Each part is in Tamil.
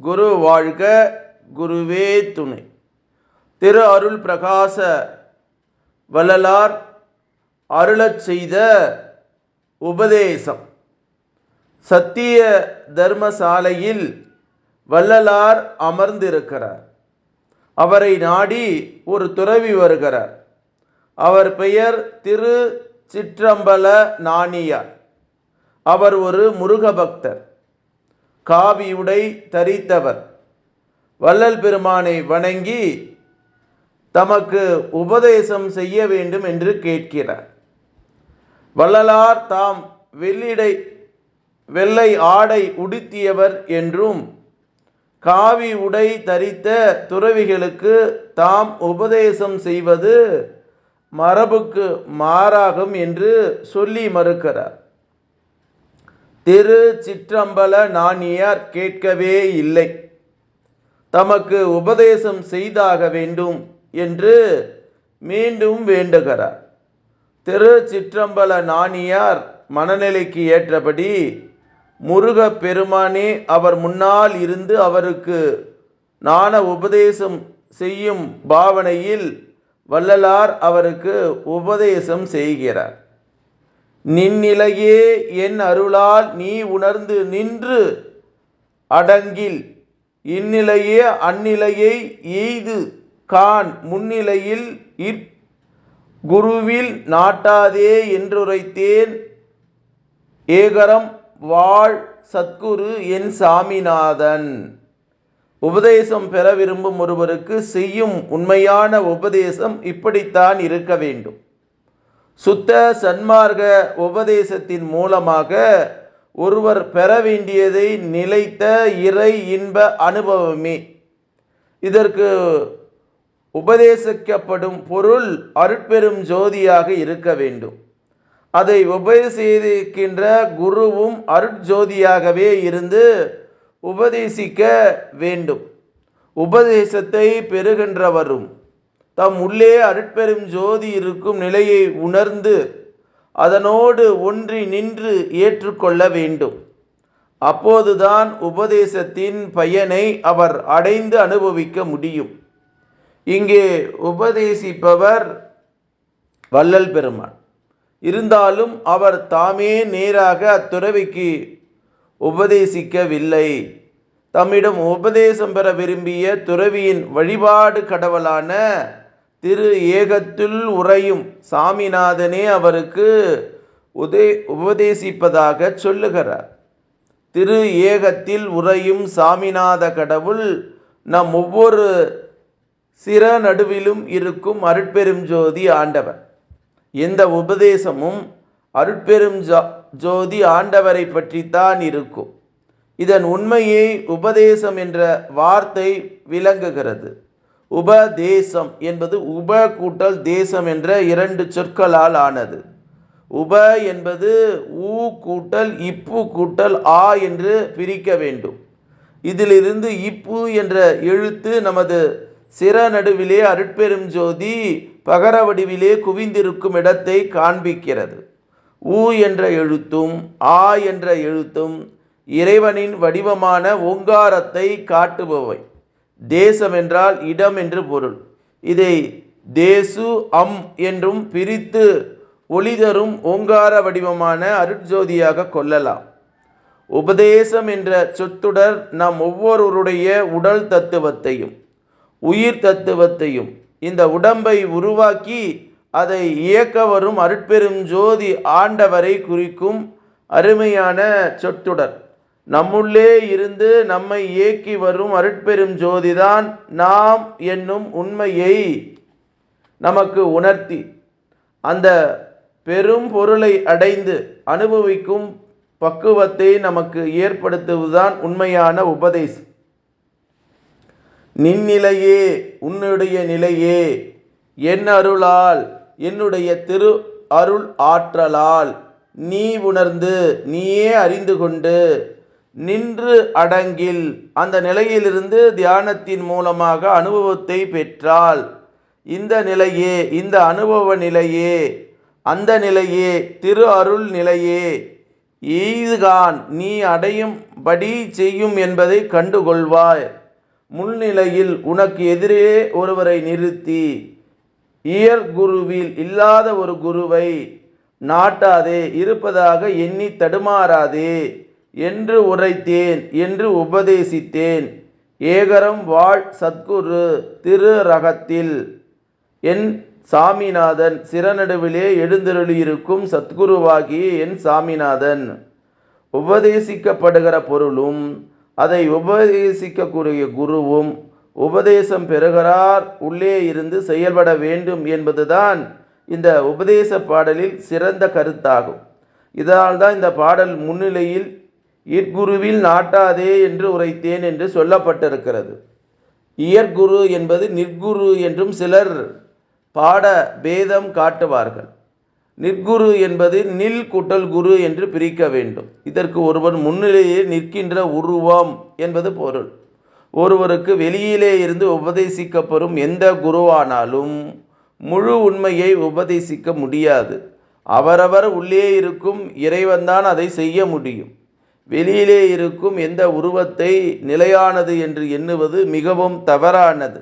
குரு வாழ்க குருவே துணை. திரு அருள் பிரகாச வள்ளலார் அருளச் செய்த உபதேசம். சத்திய தர்மசாலையில் வள்ளலார் அமர்ந்திருக்கிறார். அவரை நாடி ஒரு துறவி வருகிறார். அவர் பெயர் திரு சிற்றம்பல நாணியார் அவர் ஒரு முருக பக்தர் காவி உடை தரித்தவர். வள்ளல் பெருமானை வணங்கி தமக்கு உபதேசம் செய்ய வேண்டும் என்று கேட்கிறார். வள்ளலார் தாம் வெள்ளிடை வெள்ளை ஆடை உடுத்தியவர் என்றும் காவி உடை தரித்த துறவிகளுக்கு தாம் உபதேசம் செய்வது மரபுக்கு மாறாகும் என்று சொல்லி மறுக்கிறார். திரு சிற்றம்பல நாணியார் கேட்கவே இல்லை. தமக்கு உபதேசம் செய்தாக வேண்டும் என்று மீண்டும் வேண்டுகிறார். திரு சிற்றம்பல நாணியார் மனநிலைக்கு ஏற்றபடி முருக பெருமானே அவர் முன்னால் இருந்து அவருக்கு நாண உபதேசம் செய்யும் பாவனையில் வள்ளலார் அவருக்கு உபதேசம் செய்கிறார். நின்னிலையே என் அருளால் நீ உணர்ந்து நின்று அடங்கில். இந்நிலையே அந்நிலையை எய்து கான் முன்னிலையில் இற் குருவில் நாட்டாதே என்றுரைத்தேன். ஏகரம் வாழ் சத்குரு என் சாமிநாதன். உபதேசம் பெற விரும்பும் ஒருவருக்கு செய்யும் உண்மையான உபதேசம் இப்படித்தான் இருக்க வேண்டும். சுத்த சன்மார்க்க உபதேசத்தின் மூலமாக ஒருவர் பெற வேண்டியதை நிலைத்த இறை இன்ப அனுபவமே. இதற்கு உபதேசிக்கப்படும் பொருள் அருட்பெரும் ஜோதியாக இருக்க வேண்டும். அதை உபதேசிக்கின்ற குருவும் அருட்ஜோதியாகவே இருந்து உபதேசிக்க வேண்டும். உபதேசத்தை பெறுகின்றவரும் தம் உள்ளே அருட்பெரும் ஜோதி இருக்கும் நிலையை உணர்ந்து அதனோடு ஒன்றி நின்று ஏற்றுக்கொள்ள வேண்டும். அப்போதுதான் உபதேசத்தின் பயனை அவர் அடைந்து அனுபவிக்க முடியும். இங்கே உபதேசிப்பவர் வள்ளல் பெருமான். இருந்தாலும் அவர் தாமே நேராக அத்துறவிக்கு உபதேசிக்கவில்லை. தம்மிடம் உபதேசம் பெற விரும்பிய துறவியின் வழிபாடு கடவுளான திரு ஏகத்துள் உறையும். சாமிநாதனே அவருக்கு உதே உபதேசிப்பதாக சொல்லுகிறார். திரு ஏகத்தில் உறையும் சாமிநாத கடவுள் நம் ஒவ்வொரு சிற நடுவிலும் இருக்கும் அருட்பெரும் ஜோதி ஆண்டவர். எந்த உபதேசமும் அருட்பெரும் ஜோதி ஆண்டவரை பற்றித்தான் இருக்கும். இதன் உண்மையை உபதேசம் என்ற வார்த்தை விளங்குகிறது. உபதேசம் என்பது உப கூட்டல் தேசம் என்ற இரண்டு சொற்களால் ஆனது. உப என்பது ஊ கூட்டல் இப்பு கூட்டல் ஆ என்று பிரிக்க வேண்டும். இதிலிருந்து இப்பு என்ற எழுத்து நமது சிற நடுவிலே அருட்பெரும் ஜோதி பகர வடிவிலே குவிந்திருக்கும் இடத்தை காண்பிக்கிறது. ஊ என்ற எழுத்தும் ஆ என்ற எழுத்தும் இறைவனின் வடிவமான ஓங்காரத்தை காட்டுபவை. தேசம் என்றால் இடம் என்று பொருள். இதை தேசு அம் என்றும் பிரித்து ஒளிதரும் ஓங்கார வடிவமான அருட்ஜோதியாக கொள்ளலாம். உபதேசம் என்ற சொத்துடர் நம் ஒவ்வொருவருடைய உடல் தத்துவத்தையும் உயிர் தத்துவத்தையும் இந்த உடம்பை உருவாக்கி அதை இயக்க வரும் அருட்பெரும் ஜோதி ஆண்டவரை குறிக்கும் அருமையான சொத்துடர் நம்முள்ளே இருந்து நம்மை இயக்கி வரும் அருட்பெரும் ஜோதிதான் நாம் என்னும் உண்மையை நமக்கு உணர்த்தி அந்த பெரும் பொருளை அடைந்து அனுபவிக்கும் பக்குவத்தை நமக்கு ஏற்படுத்துவதுதான் உண்மையான உபதேசம். நின்னிலையே உன்னுடைய நிலையே என் அருளால் என்னுடைய திரு அருள் ஆற்றலால் நீ உணர்ந்து நீயே அறிந்து கொண்டு நின்று அடங்கில். அந்த நிலையிலிருந்து தியானத்தின் மூலமாக அனுபவத்தை பெற்றால் இந்த நிலையே இந்த அனுபவ நிலையே அந்த நிலையே திரு அருள் நிலையே. ஈதுகான் நீ அடையும்படி செய்யும் என்பதை கண்டுகொள்வாய். முன்னிலையில் உனக்கு எதிரே ஒருவரை நிறுத்தி. இயற்குருவில் இல்லாத ஒரு குருவை நாட்டாதே இருப்பதாக எண்ணி தடுமாறாதே. என்று உரைத்தேன் என்று உபதேசித்தேன். ஏகரம் வாழ் சத்குரு திரு ரகத்தில் என் சாமிநாதன் சிறநடுவிலே எழுந்தருளியிருக்கும் சத்குருவாகிய என் சாமிநாதன். உபதேசிக்கப்படுகிற பொருளும் அதை உபதேசிக்கக்கூடிய குருவும் உபதேசம் பெறுகிறார் உள்ளே இருந்து செயல்பட வேண்டும் என்பதுதான் இந்த உபதேச பாடலில் சிறந்த கருத்தாகும். இதனால் தான் இந்த பாடல் முன்னிலையில் இற்குருவில் நாட்டாதே என்று உரைத்தேன் என்று சொல்லப்பட்டிருக்கிறது. இயற்குரு என்பது நிற்குரு என்றும் சிலர் பாட பேதம் காட்டுவார்கள். நிற்குரு என்பது நில் குட்டல் குரு என்று பிரிக்க வேண்டும். இதற்கு ஒருவன் முன்னிலையே நிற்கின்ற உருவம் என்பது பொருள். ஒருவருக்கு வெளியிலே இருந்து உபதேசிக்கப்படும் எந்த குருவானாலும் முழு உண்மையை உபதேசிக்க முடியாது. அவரவர் உள்ளே இருக்கும் இறைவன்தான் அதை செய்ய முடியும். வெளியிலே இருக்கும் எந்த உருவத்தை நிலையானது என்று எண்ணுவது மிகவும் தவறானது.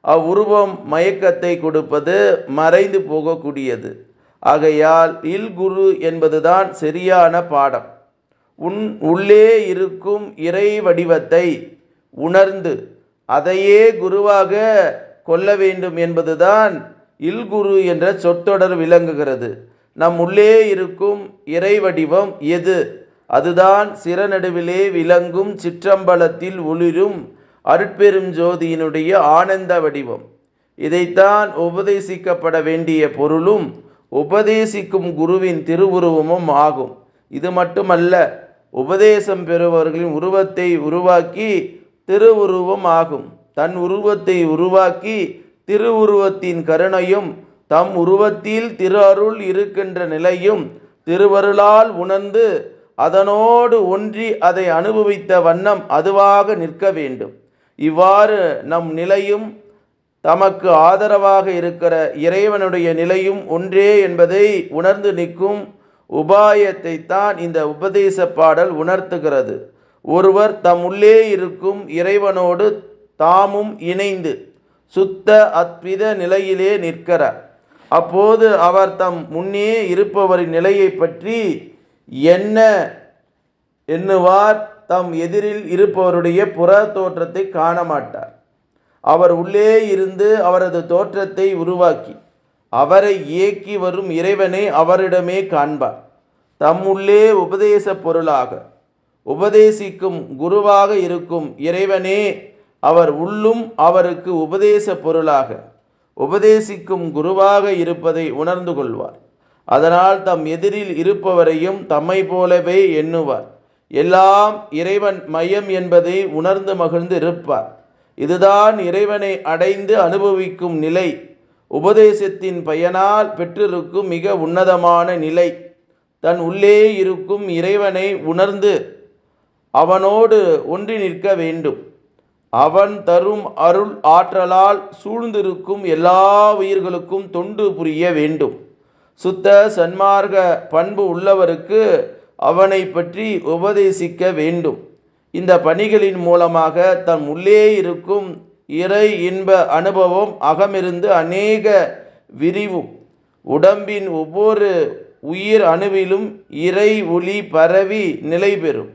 அவ்வுருவம் மயக்கத்தை கொடுப்பது மறைந்து போகக்கூடியது. ஆகையால் இல் குரு என்பதுதான் சரியான பாடம். உன் உள்ளே இருக்கும் இறை வடிவத்தை உணர்ந்து அதையே குருவாக கொள்ள வேண்டும் என்பதுதான் இல்குரு என்ற சொற்றொடர் விளங்குகிறது. நம் உள்ளே இருக்கும் இறை வடிவம் எது? அதுதான் சிறநடுவிலே விளங்கும் சிற்றம்பலத்தில் ஒளிரும் அருட்பெரும் ஜோதியினுடைய ஆனந்த வடிவம். இதைத்தான் உபதேசிக்கப்பட வேண்டிய பொருளும் உபதேசிக்கும் குருவின் திருவுருவமும் ஆகும். இது மட்டுமல்ல உபதேசம் பெறுபவர்களின் உருவத்தை உருவாக்கி திருவுருவம் ஆகும். தன் உருவத்தை உருவாக்கி திருவுருவத்தின் கருணையும் தம் உருவத்தில் திரு அருள் இருக்கின்ற நிலையும் திருவருளால் உணர்ந்து அதனோடு ஒன்றி அதை அனுபவித்த வண்ணம் அதுவாக நிற்க வேண்டும். இவ்வாறு நம் நிலையும் தமக்கு ஆதரவாக இருக்கிற இறைவனுடைய நிலையும் ஒன்றே என்பதை உணர்ந்து நிற்கும் உபாயத்தை தான் இந்த உபதேச பாடல் உணர்த்துகிறது. ஒருவர் தம் உள்ளே இருக்கும் இறைவனோடு தாமும் இணைந்து சுத்த அத்வித நிலையிலே நிற்கிறார். அப்போது அவர் தம் முன்னே இருப்பவரின் நிலையை பற்றி என்ன எண்ணுவார்? தம் எதிரில் இருப்பவருடைய புற தோற்றத்தை காண மாட்டார் அவர் உள்ளே இருந்து அவரது தோற்றத்தை உருவாக்கி அவரை இயக்கி வரும் இறைவனை அவரிடமே காண்பார். தம் உள்ளே உபதேச பொருளாக உபதேசிக்கும் குருவாக இருக்கும் இறைவனே அவர் உள்ளும் அவருக்கு உபதேச பொருளாக உபதேசிக்கும் குருவாக இருப்பதை உணர்ந்து கொள்வார். அதனால் தம் எதிரில் இருப்பவரையும் தம்மை போலவே எண்ணுவார். எல்லாம் இறைவன் மையம் என்பதை உணர்ந்து மகிழ்ந்து இருப்பார். இதுதான் இறைவனை அடைந்து அனுபவிக்கும் நிலை. உபதேசத்தின் பயனால் பெற்றிருக்கும் மிக உன்னதமான நிலை. தன் உள்ளே இருக்கும் இறைவனை உணர்ந்து அவனோடு ஒன்றி நிற்க வேண்டும். அவன் தரும் அருள் ஆற்றலால் சூழ்ந்திருக்கும் எல்லா உயிர்களுக்கும் தொண்டு புரிய வேண்டும். சுத்த சன்மார்க்க பண்பு உள்ளவருக்கு அவனை பற்றி உபதேசிக்க வேண்டும். இந்த பணிகளின் மூலமாக தன் உள்ளே இருக்கும் இறை இன்ப அனுபவம் அகமிருந்து அநேக விரிவும் உடம்பின் ஒவ்வொரு உயிர் அணுவிலும் இறை ஒளி பரவி நிலை பெறும்.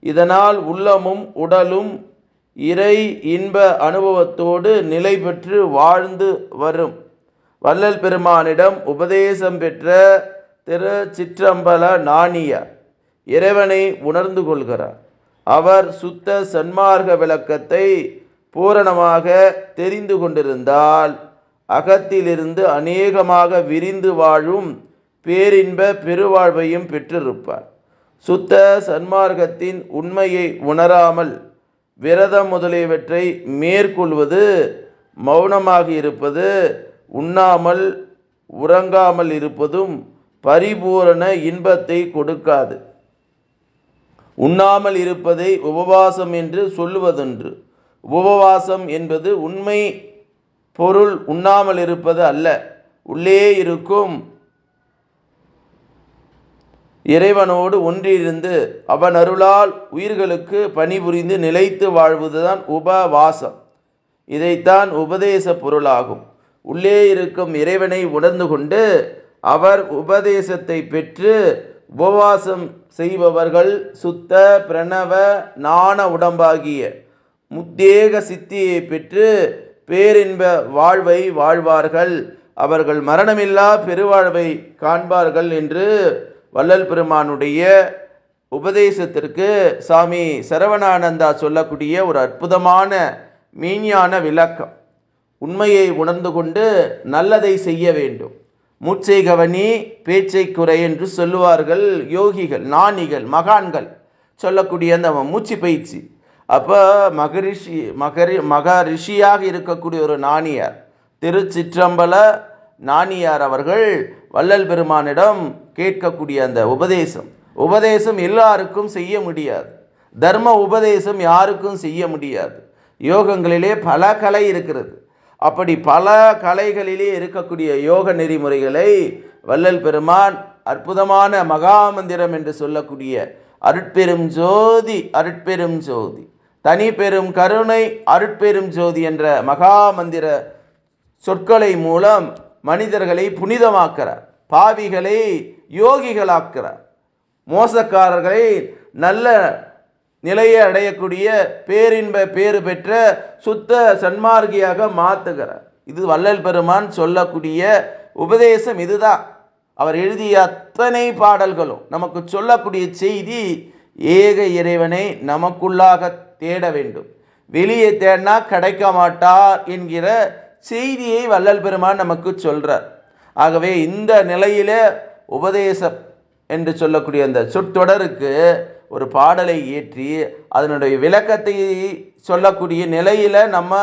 இதனால் உள்ளமும் உடலும் இறை இன்ப அனுபவத்தோடு நிலை பெற்று வாழ்ந்து வரும். வள்ளல் பெருமானிடம் உபதேசம் பெற்ற திரு சிற்றம்பல நாணியார் இறைவனை உணர்ந்து கொள்கிறார். அவர் சுத்த சன்மார்க்க விளக்கத்தை பூரணமாக தெரிந்து கொண்டிருந்தால் அகத்திலிருந்து அநேகமாக விரிந்து வாழும் பேரின்ப பெருவாழ்வையும் பெற்றிருப்பார். சுத்த சன்மார்க்கத்தின் உண்மையை உணராமல் விரதம் முதலியவற்றை மேற்கொள்வது மௌனமாக இருப்பது உண்ணாமல் உறங்காமல் இருப்பதும் பரிபூரண இன்பத்தை கொடுக்காது. உண்ணாமல் இருப்பதை உபவாசம் என்று சொல்லுவதொன்று. உபவாசம் என்பது உண்மை பொருள் உண்ணாமல் இருப்பது அல்ல. உள்ளே இருக்கும் இறைவனோடு ஒன்றிருந்து அவன் அருளால் உயிர்களுக்கு பணிபுரிந்து நிலைத்து வாழ்வதுதான் உபவாசம். இதைத்தான் உபதேச பொருளாகும். உள்ளே இருக்கும் இறைவனை உணர்ந்து கொண்டு அவர் உபதேசத்தை பெற்று உபவாசம் செய்பவர்கள் சுத்த பிரணவ நாண உடம்பாகிய முத்தேக சித்தியை பெற்று பேரின்ப வாழ்வை வாழ்வார்கள். அவர்கள் மரணமில்லா பெருவாழ்வை காண்பார்கள் என்று வள்ளல் பெருமானுடைய உபதேசத்திற்கு சாமி சரவணானந்தா சொல்லக்கூடிய ஒரு அற்புதமான மீஞான விளக்கம். உண்மையை உணர்ந்து கொண்டு நல்லதை செய்ய வேண்டும். மூச்சை கவனி பேச்சை குறை என்று சொல்லுவார்கள் யோகிகள் நாணிகள் மகான்கள். சொல்லக்கூடிய அந்த மூச்சு பயிற்சி. அப்போ மகரிஷி மகரி மகரிஷியாக இருக்கக்கூடிய ஒரு நாணியார் திருச்சிற்றம்பல நாணியார் அவர்கள் வள்ளல் பெருமானிடம் கேட்கக்கூடிய அந்த உபதேசம். உபதேசம் எல்லாருக்கும் செய்ய முடியாது. தர்ம உபதேசம் யாருக்கும் செய்ய முடியாது. யோகங்களிலே பல கலை இருக்கிறது. அப்படி பல கலைகளிலே இருக்கக்கூடிய யோக நெறிமுறைகளை வள்ளல் பெருமான் அற்புதமான மகாமந்திரம் என்று சொல்லக்கூடிய அருட்பெரும் ஜோதி அருட்பெரும் ஜோதி தனி பெரும் கருணை அருட்பெரும் ஜோதி என்ற மகாமந்திர சொற்களை மூலம் மனிதர்களை புனிதமாக்கிறார் பாவிகளை யோகிகளாக்கிறார் மோசக்காரர்களை நல்ல நிலையை அடையக்கூடிய பேரின்ப பேறு பெற்ற சுத்த சன்மார்கியாக மாற்றுகிறார் இது வள்ளல் பெருமான் சொல்லக்கூடிய உபதேசம் இதுதான். அவர் எழுதிய அத்தனை பாடல்களும் நமக்கு சொல்லக்கூடிய செய்தி ஏக இறைவனை நமக்குள்ளாக தேட வேண்டும். வெளியே தேடினா கிடைக்க மாட்டார் என்கிற செய்தியை வள்ளல் பெருமான் நமக்கு சொல்றார். ஆகவே இந்த நிலையில உபதேசம் என்று சொல்லக்கூடிய அந்த சொற்றொடருக்கு ஒரு பாடலை இயற்றி அதனுடைய விளக்கத்தை சொல்லக்கூடிய நிலையில் நம்ம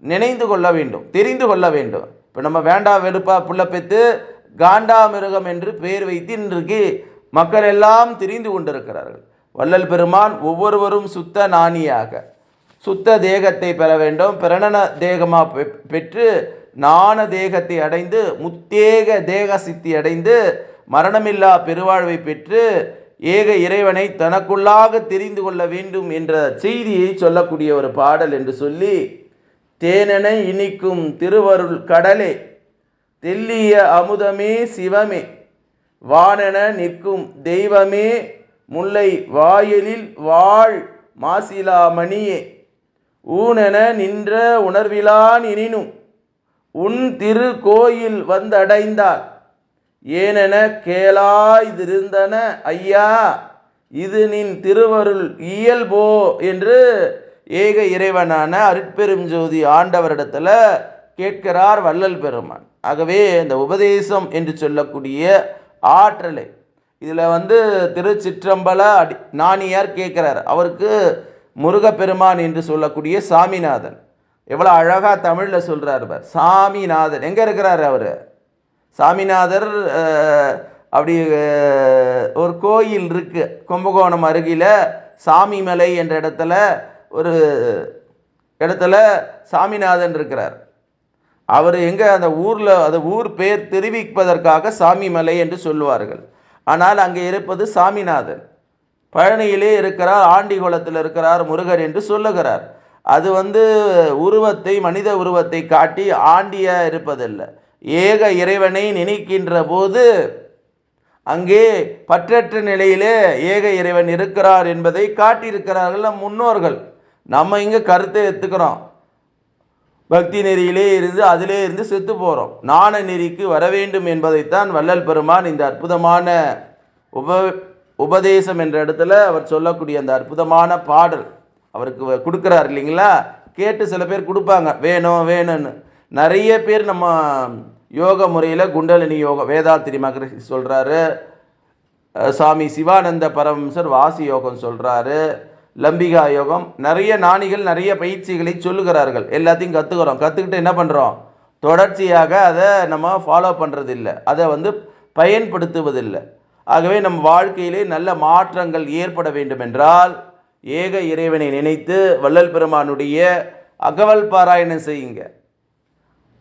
நினைந்து கொள்ள வேண்டும் தெரிந்து கொள்ள வேண்டும். இப்போ நம்ம வேண்டா வெறுப்பா புள்ள பெத்து காண்டாமிருகம் என்று பெயர் வைத்து இன்றைக்கு மக்கள் எல்லாம் தெரிந்து கொண்டிருக்கிறார்கள். வள்ளல் பெருமான் ஒவ்வொருவரும் சுத்த நாணியாக சுத்த தேகத்தை பெற வேண்டும். பிரணன தேகமாக பெ- பெற்று நாண தேகத்தை அடைந்து முத்தேக தேக சித்தி அடைந்து மரணமில்லா பெருவாழ்வை பெற்று ஏக இறைவனை தனக்குள்ளாக தெரிந்து கொள்ள வேண்டும் என்ற செய்தியை சொல்லக்கூடிய ஒரு பாடல் என்று சொல்லி தேனென இனிக்கும் திருவருள் கடலே தெல்லிய அமுதமே சிவமே வானென நிற்கும் தெய்வமே முல்லை வாயிலில் வாழ் மாசிலாமணியே ஊனென நின்ற உணர்விலான் எனினும் உன் திரு கோயில் வந்தடைந்தார். ஏனென கேளாய்திருந்தன ஐயா இது நின் திருவருள் இயல்போ என்று ஏக இறைவனான அருட்பெரும் ஜோதி ஆண்டவரிடத்தில் கேட்கிறார் வள்ளல் பெருமான். ஆகவே இந்த உபதேசம் என்று சொல்லக்கூடிய ஆற்றலை. இதில் வந்து திருச்சிற்றம்பல அடி நாணியார் கேட்குறார். அவருக்கு முருகப்பெருமான் என்று சொல்லக்கூடிய சாமிநாதன். எவ்வளோ அழகாக தமிழில் சொல்கிறார் சாமிநாதன். எங்கே இருக்கிறார் அவர்? சாமிநாதர் அப்படி ஒரு கோயில் இருக்குது கும்பகோணம் அருகில் சாமிமலை என்ற இடத்துல ஒரு இடத்துல சாமிநாதன் இருக்கிறார். அவர் எங்கே அந்த ஊரில் அந்த ஊர் பேர் தெரிவிப்பதற்காக சாமிமலை என்று சொல்லுவார்கள். ஆனால் அங்கே இருப்பது சாமிநாதன். பழனியிலே இருக்கிறார் ஆண்டிகுளத்தில் இருக்கிறார் முருகர் என்று சொல்லுகிறார். அது வந்து உருவத்தை மனித உருவத்தை காட்டி ஆண்டியாக இருப்பதில்லை. ஏக இறைவனை நினைக்கின்ற போது அங்கே பற்றற்ற நிலையிலே ஏக இறைவன் இருக்கிறார் என்பதை காட்டியிருக்கிறார்கள் நம் முன்னோர்கள். நம்ம இங்கே கருத்தை எடுத்துக்கிறோம். பக்தி நெறியிலே இருந்து அதிலே இருந்து செத்து போகிறோம் நாண நெறிக்கு வர வேண்டும் என்பதைத்தான் வள்ளல் பெருமான் இந்த அற்புதமான உப உபதேசம் என்ற இடத்துல அவர் சொல்லக்கூடிய அந்த அற்புதமான பாடல் அவருக்கு வ- கொடுக்குறார் இல்லைங்களா? கேட்டு சில பேர் கொடுப்பாங்க. வேணும் வேணும்னு. நிறைய பேர் நம்ம யோக முறையில் குண்டலினி யோகம் வேதாத்திரி மகரிஷி சொல்கிறாரு சாமி சிவானந்த பரமசர் வாசி யோகம் சொல்கிறாரு லம்பிகா யோகம் நிறைய நாணிகள் நிறைய பயிற்சிகளை சொல்லுகிறார்கள். எல்லாத்தையும் கற்றுக்கிறோம் கற்றுக்கிட்டு என்ன பண்ணுறோம் தொடர்ச்சியாக அதை நம்ம ஃபாலோ பண்ணுறதில்லை அதை வந்து பயன்படுத்துவதில்லை. ஆகவே நம் வாழ்க்கையிலே நல்ல மாற்றங்கள் ஏற்பட வேண்டுமென்றால் ஏக இறைவனை நினைத்து வள்ளல் பெருமானுடைய அகவல் பாராயணம் செய்யுங்க.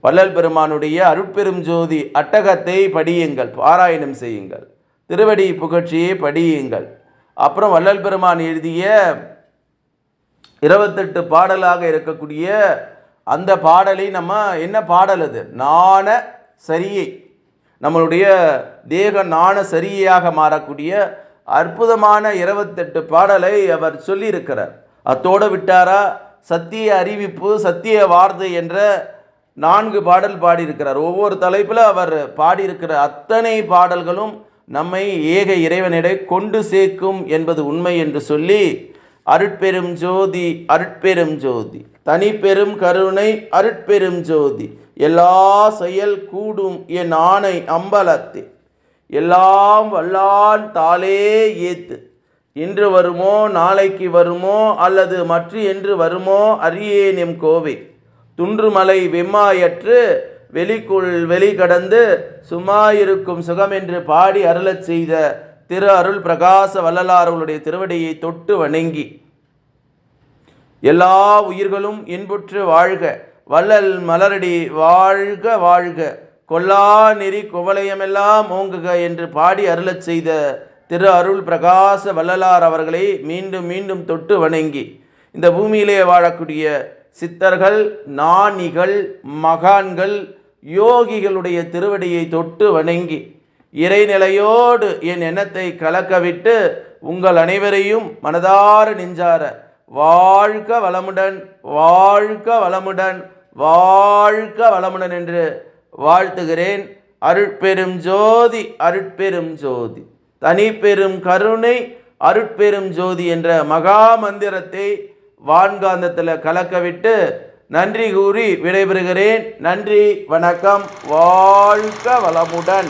வள்ளல் பெருமானுடைய அருட்பெரும் ஜோதி அட்டகத்தை படியுங்கள் பாராயணம் செய்யுங்கள். திருவடி புகழ்ச்சியை படியுங்கள். அப்புறம் வள்ளல் பெருமான் எழுதிய இருபத்தெட்டு பாடலாக இருக்கக்கூடிய அந்த பாடலை நம்ம என்ன பாடல் அது? நாண சரியை. நம்மளுடைய தேக நாண சரியாக மாறக்கூடிய அற்புதமான இருபத்தெட்டு பாடலை அவர் சொல்லியிருக்கிறார். அத்தோடு விட்டாரா? சத்திய அறிவிப்பு சத்திய வார்த்தை என்ற நான்கு பாடல் பாடியிருக்கிறார். ஒவ்வொரு தலைப்பில் அவர் பாடியிருக்கிற அத்தனை பாடல்களும் நம்மை ஏக இறைவனிடை கொண்டு சேர்க்கும் என்பது உண்மை என்று சொல்லி அருட்பெரும் ஜோதி அருட்பெரும் ஜோதி. தனிப்பெரும் கருணை அருட்பெரும் ஜோதி. எல்லா செயல் கூடும் என் ஆணை அம்பலத்தே. எல்லாம் வல்லான் தாளே ஏத்து. இன்று வருமோ நாளைக்கு வருமோ அல்லது மற்ற என்று வருமோ அறியேன் எம் கோவை. துன்றுமலை வெம்மாயற்று வெளிக்குள் வெளி கடந்து சும்மாயிருக்கும் சுகம் என்று பாடி அருளச் செய்த திரு அருள் பிரகாச வள்ளலார்களுடைய திருவடியை தொட்டு வணங்கி எல்லா உயிர்களும் இன்புற்று வாழ்க வள்ளல் மலரடி வாழ்க வாழ்க கொல்லா நெறி குவலயமெல்லாம் ஓங்குக என்று பாடி அருளச் செய்த திரு அருள் பிரகாச வள்ளலார் அவர்களை மீண்டும் மீண்டும் தொட்டு வணங்கி இந்த பூமியிலே வாழக்கூடிய சித்தர்கள் ஞானிகள் மகான்கள் யோகிகளுடைய திருவடியை தொட்டு வணங்கி இறைநிலையோடு என் எண்ணத்தை கலக்கவிட்டு உங்கள் அனைவரையும் மனதார நெஞ்சார வாழ்க வளமுடன் வாழ்க வளமுடன் வாழ்க வளமுடன் என்று வாழ்த்துகிறேன். அருட்பெரும் ஜோதி அருட்பெரும் ஜோதி. தனிப்பெரும் கருணை அருட்பெரும் ஜோதி என்ற மகா மந்திரத்தை வான்காந்தத்தில் கலக்கவிட்டு நன்றி கூறி விடைபெறுகிறேன். நன்றி வணக்கம் வாழ்க வளமுடன்.